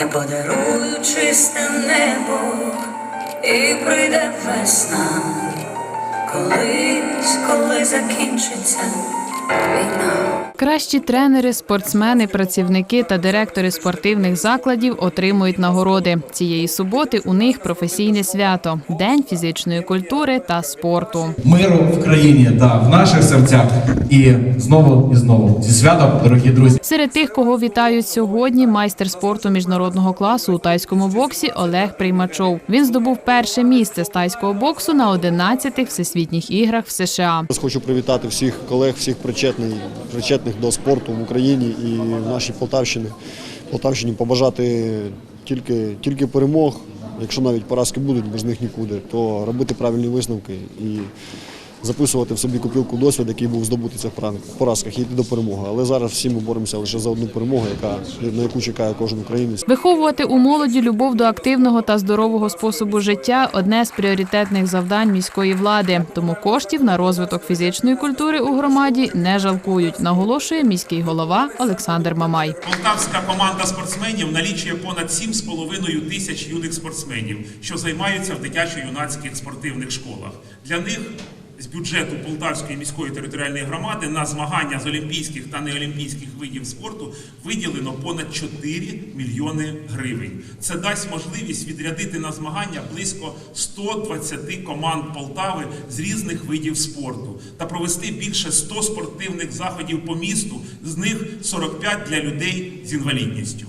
Я подарую чисте небо, і прийде весна, колись, коли закінчиться. Кращі тренери, спортсмени, працівники та директори спортивних закладів отримують нагороди. Цієї суботи у них професійне свято День фізичної культури та спорту. миру в країні та в наших серцях. І знову і знову зі святом, дорогі друзі. Серед тих, кого вітають сьогодні, майстер спорту міжнародного класу у тайському боксі Олег Приймачов. Він здобув перше місце з тайського боксу на 11-х всесвітніх іграх в США. Хочу привітати всіх колег, всіх причетних, причетних до спорту в Україні і в нашій Полтавщині. Полтавщині побажати тільки, тільки перемог. Якщо навіть поразки будуть, без них нікуди, то робити правильні висновки і записувати в собі копілку досвід, який був здобутий в цих поразках, і йти до перемоги. Але зараз всі ми боремося лише за одну перемогу, яка, на яку чекає кожен українець. Виховувати у молоді любов до активного та здорового способу життя одне з пріоритетних завдань міської влади. Тому коштів на розвиток фізичної культури у громаді не жалкують, наголошує міський голова Олександр Мамай. Полтавська команда спортсменів налічує понад 7,5 тисяч юних спортсменів, що займаються в дитячо-юнацьких спортивних школах. Для них з бюджету Полтавської міської територіальної громади на змагання з олімпійських та неолімпійських видів спорту виділено понад 4 мільйони гривень. Це дасть можливість відрядити на змагання близько 120 команд Полтави з різних видів спорту та провести більше 100 спортивних заходів по місту, з них 45 для людей з інвалідністю.